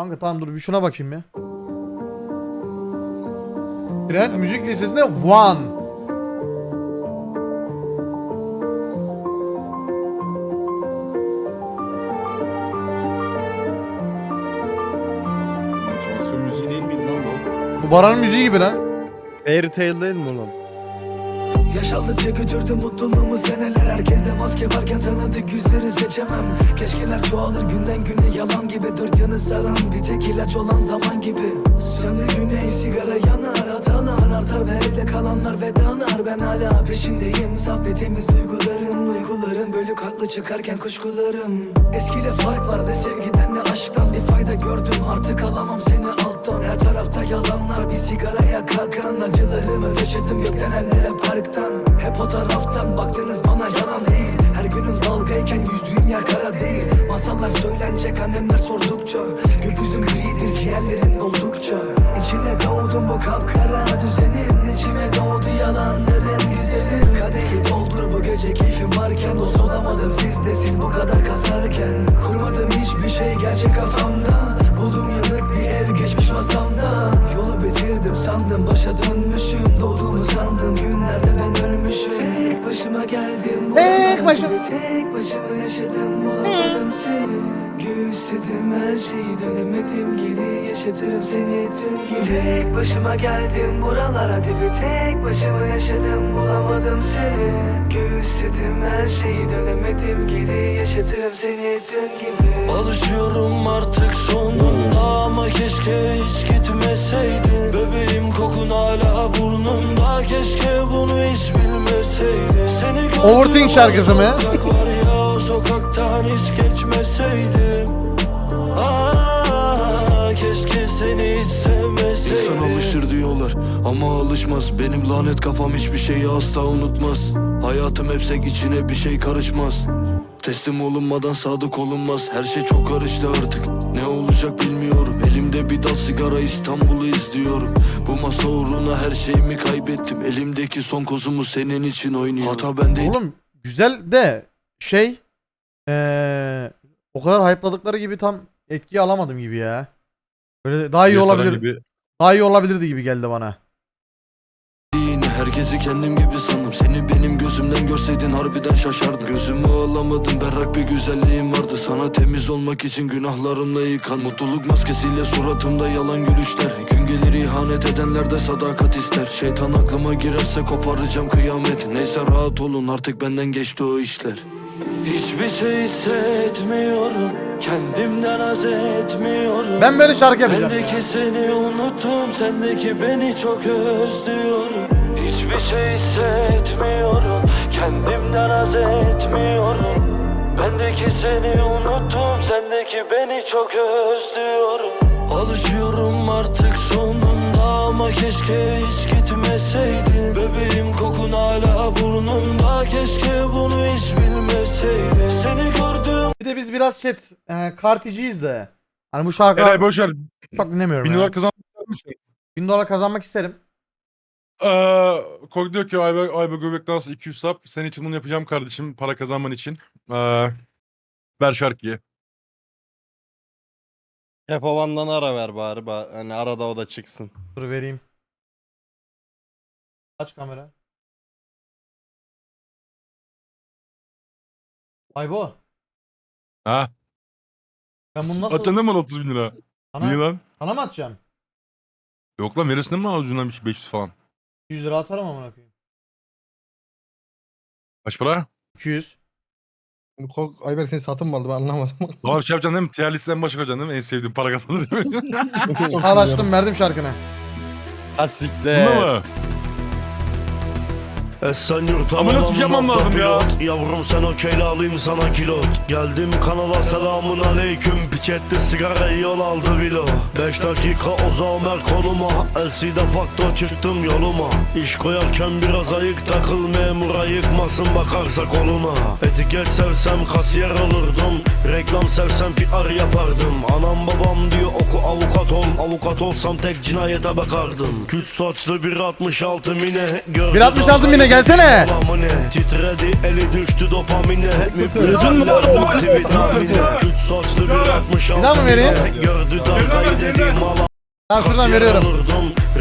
Kanka tamam dur bir şuna bakayım ya. Tren müzik listesinde One. Motivasyon müziği değil miydi lan bu? Bu Baran'ın müziği gibi lan. Fairy Tail değil mi oğlum? Yaşaldıkça götürdü mutluluğumu seneler. Herkeste maske varken tanıdık yüzleri seçemem. Keşkeler çoğalır günden güne yalan gibi. Dört yanı saran bir tek ilaç olan zaman gibi. Sönü güney sigara yanar hatalar artar Ve elde kalanlar vedalar Ben hala peşindeyim. Saffetimiz duygularım Uygularım bölük haklı çıkarken kuşkularım. Eskiyle fark vardı sevgiden de aşktan. Bir fayda gördüm Artık alamam seni alttan. Her tarafta yalanlar bir sigaraya kalkan. Acılarımı yaşadım gökdelenlere parktan. Hep o taraftan baktınız bana yalan değil günüm dalgayken yüzdüğüm yer kara değil. Masallar söylenecek annemler sordukça. Gökyüzüm gridir ciğerlerin doldukça. İçine doğdum bu kapkara düzenin içime doğdu yalanların güzeli. Kadehi doldur Göğüsledim her şeyi dönemedim geri Yaşatırım seni tüm gibi. Tek başıma geldim buralara dibi Tek başıma yaşadım bulamadım seni. Göğüsledim her şeyi dönemedim geri Yaşatırım seni tüm gibi. Alışıyorum artık sonunda ama keşke hiç gitmeseydin. Bebeğim kokun hala burnumda keşke bunu hiç bilmeseydim Seni gördüğüm Overthink şarkısı mı? sokak var ya o sokaktan hiç geçmeseydim seni hiç sevmeseydim. İnsan alışır diyorlar ama alışmaz. Benim lanet kafam hiçbir şeyi asla unutmaz. Hayatım hepsek içine bir şey karışmaz. Teslim olunmadan sadık olunmaz. Her şey çok karıştı artık. Ne olacak bilmiyorum. Elimde bir dal sigara İstanbul'u izliyorum. Bu masa uğruna her şeyimi kaybettim. Elimdeki son kozumu senin için oynuyorum. Hata bendeydi Oğlum güzel de şey eee o kadar hype'ladıkları gibi tam etki alamadım gibi ya. Böyle daha iyi olabilir. gibi. Daha iyi olabilirdi gibi geldi bana. Yine herkesi kendim gibi sandım Seni benim gözümden görseydin harbiden şaşardın Gözümü alamadım berrak bir güzelliğim vardı Sana temiz olmak için günahlarımla yıkan Mutluluk maskesiyle suratımda yalan gülüşler Gün gelir ihanet edenler de sadakat ister Şeytan aklıma girerse koparacağım kıyamet Neyse rahat olun artık benden geçti o işler Hiçbir şey hissetmiyorum. Kendimden haz etmiyorum. Ben böyle şarkı yapacağım. Bendeki seni unuttum Sendeki beni çok özlüyorum. Hiçbir şey hissetmiyorum. Kendimden haz etmiyorum. Bendeki seni unuttum Sendeki beni çok özlüyorum. Alışıyorum artık sonunda Ama keşke hiç gitmeseydin. Bebeğim kokun hala burnumda Keşke bunu de biz biraz chat e, karticiyiz de. Hani bu şarkılar Eray boşver. çok dinlemiyorum Bin dolar kazanmak ister misin? Bin dolar kazanmak isterim. Ee, Kog diyor ki Ayba, Ayba Göbek Dans 200 sap. Senin için bunu yapacağım kardeşim para kazanman için. Ee, ver şarkıyı. Hep Ovan'dan ara ver bari. ba- Hani arada o da çıksın. Dur vereyim. Aç kamera. Aybo. Ha? Ben bunu nasıl... Atacaksın mı 30 bin lira? Sana, Niye lan? sana mı atacağım? Yok lan verirsin mi avucundan bir şey 500 falan? 100 lira atarım amına koyayım. Kaç para? 200. Kok Ayber seni satın mı aldı ben anlamadım. Bir şey yapacaksın değil mi? Tier listeden başa koyacaksın değil mi? En sevdiğim para kazanır. Açtım verdim şarkını. Ha siktir. Bunda mı? Esen Ama nasıl olalım yapmam lazım ya? pilot. Yavrum sen okeyle alayım sana kilot. Geldim kanala selamun aleyküm. Pikette sigara yol aldı bilo. Beş dakika ozamer konuma. LC'de faktör çıktım yoluma. İş koyarken biraz ayık takıl memur ayıkmasın bakarsa koluna. Etiket sevsem kasiyer olurdum. Reklam sevsem PR yapardım. Anam babam diyor oku avukat ol. Avukat olsam tek cinayete bakardım. Küt saçlı bir 66 mine Gördü 1.66 mine, gelsene. Titredi eli düştü dopamine müptezeller multivitamine Küt saçlı bir 66 Bir daha mı vereyim? mine Gördü dalgayı dediğim malam Tamam şuradan veriyorum.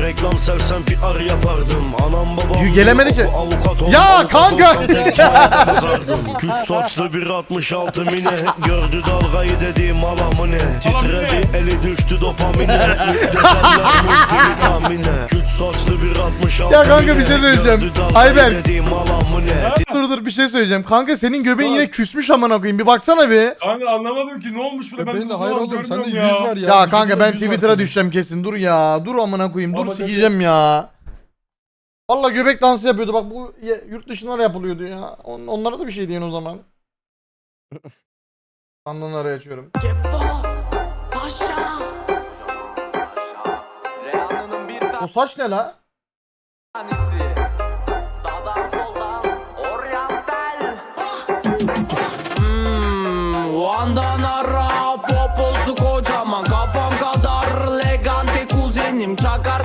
Reklam sevsem PR yapardım Anam babam gelemedi ki. avukat ol, Ya avukat kanka! olsam tek cinayete bakardım Küt saçlı bir 66 mine Gördü dalgayı dediğim alamı ne Titredi eli düştü dopamine Müptezeller multivitamine Küt saçlı bir 66 Ya kanka bir mine şey söyleyeceğim. Gördü dalgayı alamı ne dur dur bir şey söyleyeceğim. Kanka senin göbeğin yine küsmüş amına koyayım. Bir baksana bir. Kanka anlamadım ki ne olmuş böyle ben Benim de hayır oğlum sende yüz var ya. ya. Kanka ben Twitter'a düşeceğim kesin. Dur ya. Dur amına koyayım. Dur Ama sikeceğim ya. Valla göbek dansı yapıyordu. Bak bu ye- yurt dışında da yapılıyordu ya. On, onlara da bir şey diyin o zaman. Andan araya açıyorum. O saç ne la? Van'dan ara poposu kocaman Kafam kadar elegante kuzenim Çakar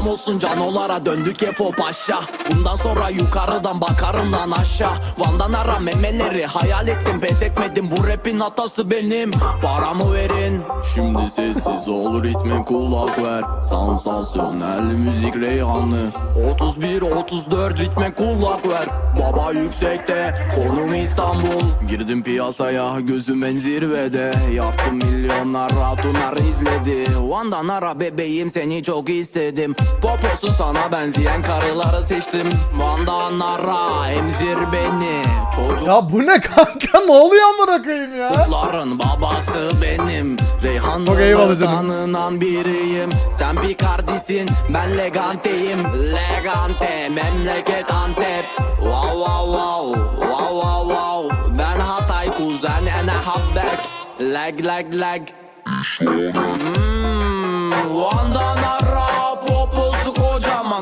Selam olsun canolara döndük Efo Paşa Bundan sonra yukarıdan bakarım lan aşağı. Van'dan ara memeleri hayal ettim pes etmedim. Bu rapin hatası benim. Paramı verin. Şimdi sessiz ol ritme kulak ver. Sansasyonel müzik reyhanlı 31-34 ritme kulak ver. Baba yüksekte konum İstanbul. Girdim piyasaya gözüm en zirvede Yaptım milyonlar hatunlar izledi. Van'dan ara bebeğim seni çok istedim Poposu sana benzeyen karıları seçtim. Van'dan ara emzir beni. Çocuk Ya bu ne kanka? Ne oluyor amına koyayım ya? Çocukların babası benim. Tanınan biriyim. Sen Picardisin ben Leganteyim. Legante memleket Antep. Wow wow wow. Wow wow wow. Ben Hatay kuzen ene habbek Leg leg leg Hmm, Van'dan ara poposu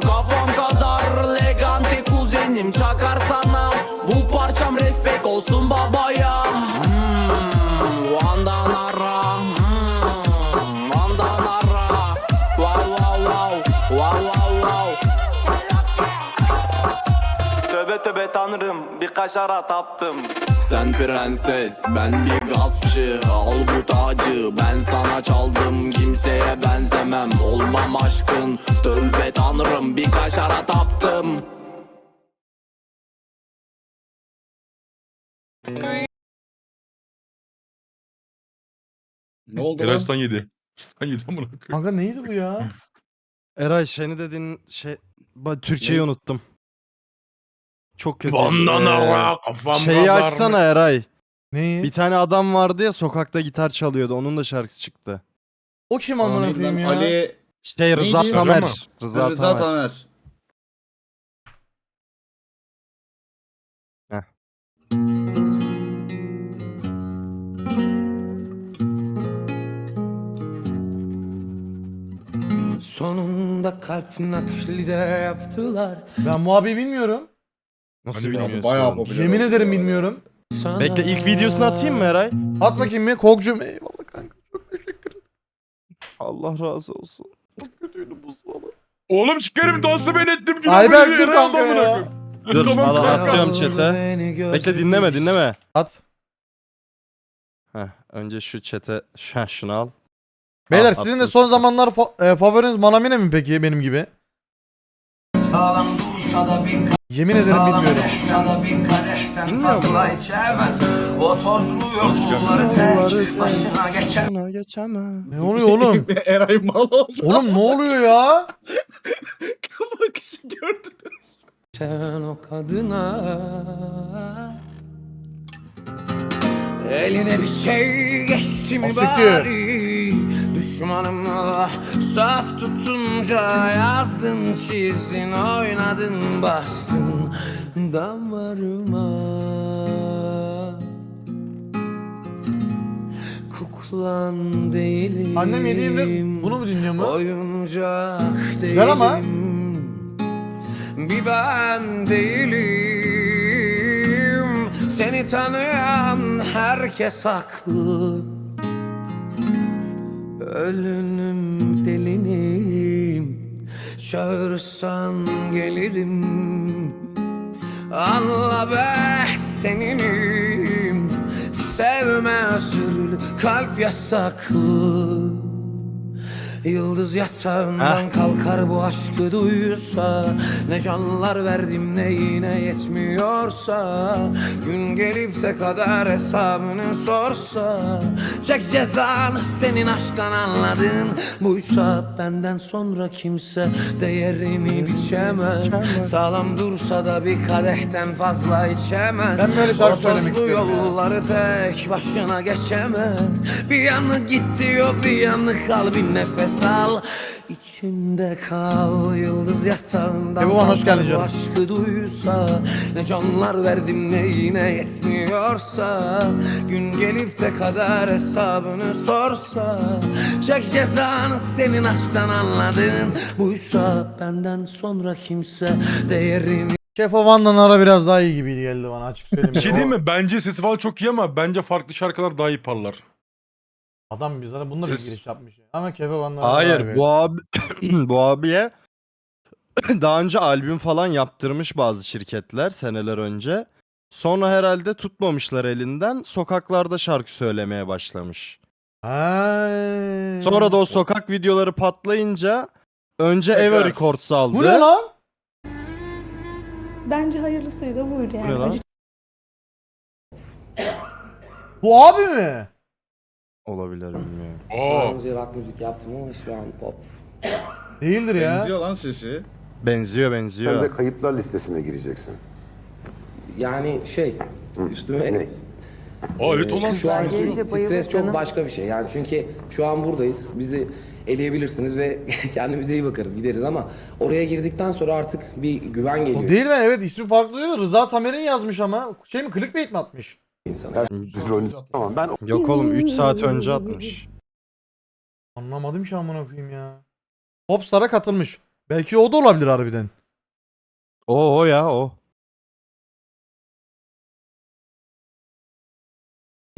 Kafam kadar legante kuzenim. Çakar sana. Bu parçam respek olsun babaya. Hmm, Van'dan ara. Hmm, Van'dan ara. Wow wow wow. Wow wow wow. Töbe töbe tanrım. Bir kaşara taptım Sen prenses ben bir gaspçı Al bu tacı ben sana çaldım Kimseye benzemem olmam aşkın Tövbe tanrım bir kaşara taptım Ne oldu Erastan yedi. Ben yedi amına koyayım. Kanka neydi bu ya? Eray seni dediğin şey... Ba- Türkçeyi unuttum. Çok kötü. Van'dan Ee, ara kafam Şeyi kadar- açsana Eray. Neyi? Bir tane adam vardı ya sokakta gitar çalıyordu. Onun da şarkısı çıktı. O kim amına koyayım ya? Ali Şey Rıza Neydi? Tamer. Rıza Rıza, Rıza Tamer. Tamer. Sonunda kalp nakli de yaptılar Ben bu abi bilmiyorum. Nasıl Hani bilmiyorsun? Bayağı popüler. Yemin oldu ederim arada. bilmiyorum. sana Bekle ilk videosunu atayım mı Eray? At bakayım bir Kogcum. Eyvallah kanka. Çok teşekkür ederim. Allah razı olsun. Çok kötüydü bu sıralar. Oğlum çıkarım dansı ben ettim. günah Ayberk dur kanka ya. Dur Tamam, al kanka. atıyorum chat'e. Bekle dinleme dinleme. At. Heh, önce şu chat'e Şah, şunu al. Beyler sizin de attım son zamanlar fa- e, favoriniz Manamine mi peki benim gibi? Yemin ederim bilmiyorum. Bilmiyor Başına geçemem. Ne oluyor oğlum? Eray mal oldu. oğlum ne oluyor ya? Bakışı gördünüz. Sen o kadına Eline bir şey geçti mi Asiktir. bari Düşmanımla saf tutunca Yazdın çizdin oynadın bastın Damarıma Kuklan değilim Annem yediğimde bunu mu dinliyor mu? Oyuncak değilim Güzel ama. Bir ben değilim Seni tanıyan herkes haklı. Ölünüm delinim Çağırsan gelirim. Anla be seninim Sevme özürlü kalp yasaklı Yıldız yatağından kalkar bu aşkı duysa Ne canlar verdim ne yine yetmiyorsa Gün gelip de kadar hesabını sorsa Çek cezanı senin aşktan anladın. Buysa benden sonra kimse değerini biçemez. Sağlam dursa da bir kadehten fazla içemez. Ben böyle şarkı söylemek ya. yolları tek başına geçemez. Bir yanı git diyor bir yanı kal bir nefes al İçimde kal yıldız yatağından Ebu Van, hoş geldin canım. aşkı duysa Ne canlar verdim ne yine yetmiyorsa Gün gelip de kadar hesabını sorsa Çek cezanı senin aşktan anladın Buysa benden sonra kimse değerini Kefo Van'dan ara biraz daha iyi gibiydi geldi bana açık söyleyeyim. Bir şey değil mi? Bence sesi falan çok iyi ama bence farklı şarkılar daha iyi parlar. Adam biz zaten bununla bir giriş yapmış. Ama Kefo Van'dan ara daha Hayır bu abi bu abiye daha önce albüm falan yaptırmış bazı şirketler seneler önce. Sonra herhalde tutmamışlar elinden sokaklarda şarkı söylemeye başlamış. Ay. Sonra da o sokak videoları patlayınca önce Tekrar. Eva Records aldı. Bu ne lan? Bence hayırlısıyla buydu yani. ne lan? Acı Bu abi mi? Olabilir bilmiyorum. Oo. önce rock müzik yaptım ama şu an pop. Değildir ya. Benziyor lan sesi. Benziyor benziyor. kayıplar listesine gireceksin. Yani şey, üstüme... Aa evet olan şu an sesi stres çok başka bir şey. Yani çünkü şu an buradayız. Bizi eleyebilirsiniz ve kendimize iyi bakarız, gideriz ama oraya girdikten sonra artık bir güven geliyor O değil mi? Evet ismi farklı diyor. Rıza Tamer'in yazmış ama. Şey mi clickbait mi atmış? İnsana. Tamam ben Yok oğlum 3 saat önce atmış. Anlamadım ki amına koyayım ya. Popstar'a katılmış. Belki o da olabilir harbiden. O o ya o.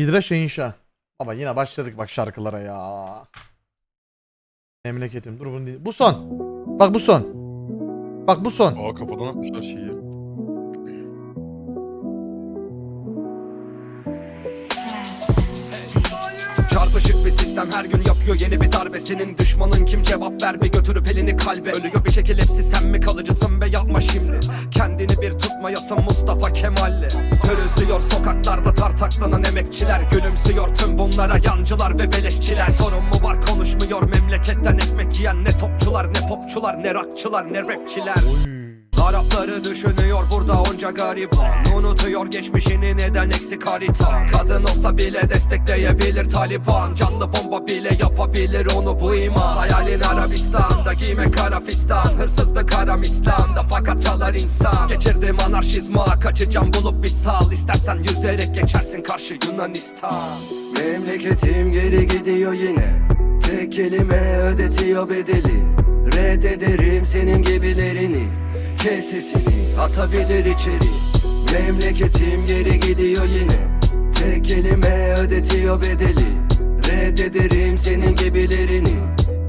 Hidra Şehinşah. Baba yine başladık bak şarkılara ya. Memleketim. Dur bunu değil. Bu son. Bak bu son. Bak bu son. Aa kafadan atmışlar şeyi. Çarpışık bir sistem. Her gün yapıyor yeni bir darbe. Senin düşmanın kim? Cevap ver bir götürüp elini kalbe. Ölüyor bir şekil hepsi sen mi kalıcısın be? Yapma şimdi. Kendini bir tutmayasın Mustafa Kemal'le Pörüzlüyor sokaklarda tartaklanan emekçiler. Gülümsüyor tüm bunlara yancılar ve beleşçiler. Sorun mu var? Konuşmuyor. Memleketten ekmek yiyen Ne topçular ne popçular ne rakçılar ne rapçiler Arapları düşünüyor burada onca gariban Unutuyor geçmişini neden eksik harita? Kadın olsa bile destekleyebilir Taliban. Canlı bomba bile yapabilir onu bu iman. Hayalin Arabistan'da giyme kara fistan. Hırsızlık haram İslam'da fakat çalar insan. Geçirdim anarşizma kaçacağım bulup bir sal. İstersen yüzerek geçersin karşı Yunanistan. Memleketim geri gidiyor yine. Tek kelime ödetiyor bedeli. Reddederim senin gibilerini Kes sesini atabilir içeri. Memleketim geri gidiyor yine. Tek kelime ödetiyor bedeli. Reddederim senin gibilerini.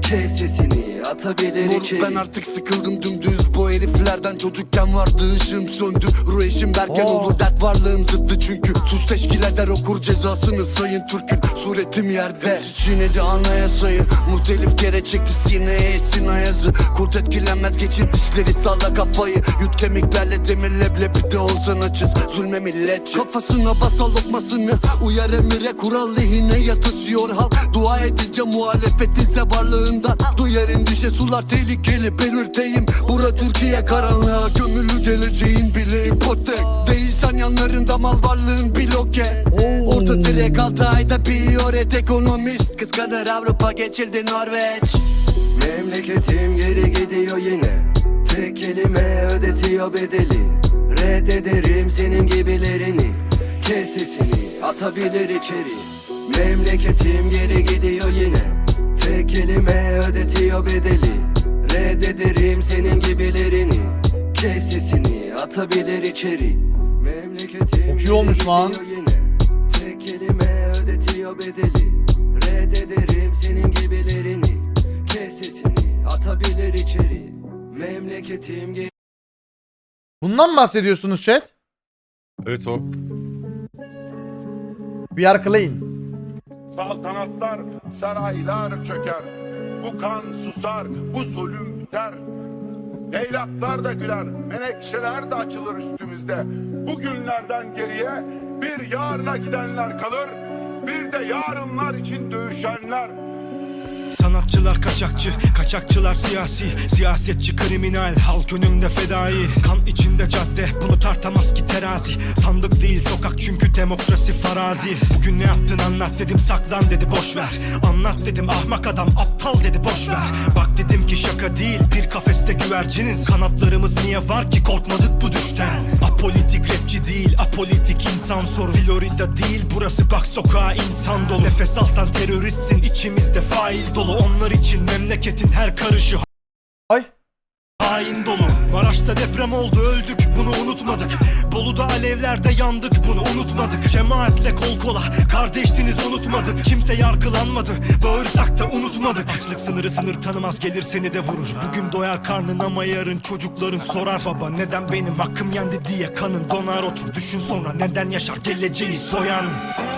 Kes sesini atabilir içeri Ben artık sıkıldım dümdüz heriflerden Çocukken vardı ışığım söndü. Ruh eşim derken Oo. olur dert varlığım zıttı. Çünkü Sus teşkil eder okur cezasını sayın Türk'ün. Suretim yerde. Çiğnedi anayasayı. Muhtelif kere çekti sineye esin ayazı. Kurt etkilenmez geçir dişleri salla kafayı. Yut kemiklerle demir leblebi de olsan açız. Zulme milletçi Kafasına basa lokmasını Uyar emire kural lehine yatışıyor halk. Dua edince muhalefetin varlığından Duyar endişe sular tehlikeli belirteyim. Bura Türkiye karanlığa gömülü geleceğin bile ipotek. Değilsen yanlarında mal varlığın bloke. Orta direk altı ayda bir öğret. Ekonomist Kıskanır Avrupa geçildi Norveç. Memleketim geri gidiyor yine. Tek kelime ödetiyor bedeli. Reddederim senin gibilerini. Kes sesini atabilir içeri. Memleketim geri gidiyor yine. Tek kelime ödetiyor bedeli Reddederim senin gibilerini Kes sesini atabilir içeri Memleketim Çok iyi olmuş lan. yine. Tek kelime ödetiyor bedeli Reddederim senin gibilerini Kes sesini atabilir içeri Memleketim Bundan mı bahsediyorsunuz chat? Evet o. We are clean. Saltanatlar, saraylar çöker. Bu kan susar, bu zulüm Evlatlar da güler, menekşeler de açılır üstümüzde. Bugünlerden geriye bir yarına gidenler kalır. Bir de yarınlar için dövüşenler. Sanatçılar kaçakçı, kaçakçılar siyasi. Siyasetçi kriminal, halk önünde fedai. Kan içinde cadde, bunu tartamaz ki terazi. Sandık değil sokak çünkü demokrasi farazi. Bugün ne yaptın anlat dedim saklan dedi boş ver. Anlat dedim ahmak adam aptal dedi boş ver. Bak dedim ki şaka değil bir kafeste güverciniz. Kanatlarımız niye var ki korkmadık bu düşten? Apolitik rapçi değil apolitik insan sor Florida değil burası bak sokağa insan dolu. Nefes alsan teröristsin içimizde fail dolu Onlar için memleketin her karışı. Ay. Hain dolu. Maraş'ta deprem oldu öldük bunu unutmadık. Bolu'da alevlerde yandık bunu unutmadık. Cemaatle kol kola kardeştiniz unutmadık. Kimse yargılanmadı bağırsak da unutmadık. Açlık sınırı sınır tanımaz gelir seni de vurur. Bugün doyar karnın ama yarın çocukların sorar. Baba neden benim hakkım yendi diye kanın donar Otur. Düşün sonra neden yaşar geleceği soyan.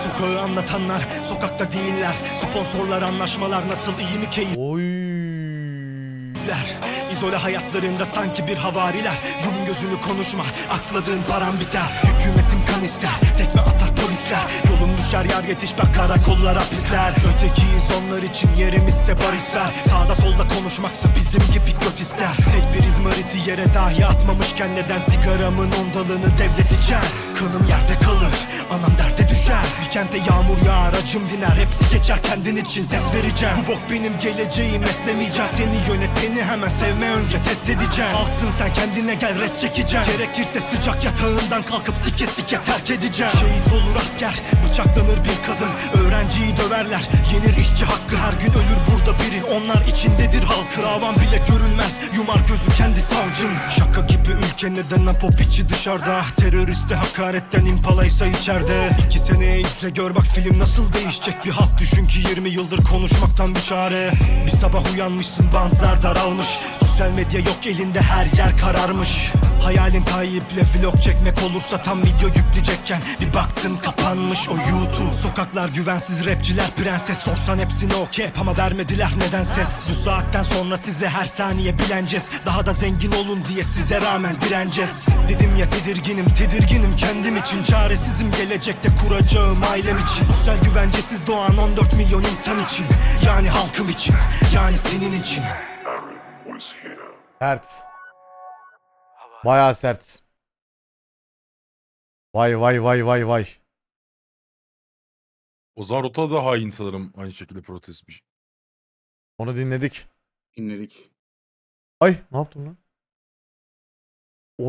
Sokağı anlatanlar sokakta değiller. Sponsorlar anlaşmalar nasıl iyi mi keyif? Oy. İzole hayatlarında sanki bir havariler. Yum gözünü konuşma akladığın paran biter. Hükümetim kan ister tekme atar polisler. Yolun düşer yar yetiş bak karakollar hapisler Ötekiyiz onlar için yerimizse barisler Sağda solda konuşmaksa bizim gibi göt ister. Tek bir izmariti yere dahi atmamışken Neden sigaramın ondalını devlet içer? Kanım yerde kalır anam derde düşer. Bir kente yağmur yağar acım diner Hepsi geçer kendin için ses vereceğim. Bu bok benim geleceğim esnemeyeceğim. Seni yöneteni hemen sevme önce test edeceğim. Halksın sen kendine gel res çekeceğim. Gerekirse sıcak yatağından kalkıp sike sike terk edeceğim. Şehit olur asker bıçaklanır bir kadın. Öğrenciyi döverler yenir işçi hakkı. Her gün ölür burada biri. Onlar içindedir halkı Davan bile görülmez. Yumar gözü kendi savcın Şaka gibi ülke neden apop içi dışarıda? Teröriste hakaretten impalaysa içeride İki seneye izle gör bak film nasıl değişecek. Bir halt düşün ki 20 yıldır konuşmaktan bir çare. Bir sabah uyanmışsın bantlar daralmış. Sosyal medya yok elinde her yer kararmış. Hayalin Tayyip'le vlog çekmek olursa tam video yükleyecekken Bir baktın kapanmış. O YouTube Sokaklar güvensiz rapçiler prenses. Sorsan hepsine okey ama vermediler neden ses? Bu saatten sonra size her saniye bileneceğiz. Daha da zengin olun diye size rağmen direneceğiz. Dedim ya tedirginim tedirginim kendim için. Çaresizim gelecekte kuracağım ailem için Sosyal güvencesiz doğan 14 milyon insan için Yani halkım için yani senin için Sert. Bayağı sert. Vay vay vay vay vay. O zaman Rota da hain sanırım aynı şekilde protestmiş. Onu dinledik. Dinledik. Ay ne yaptım lan?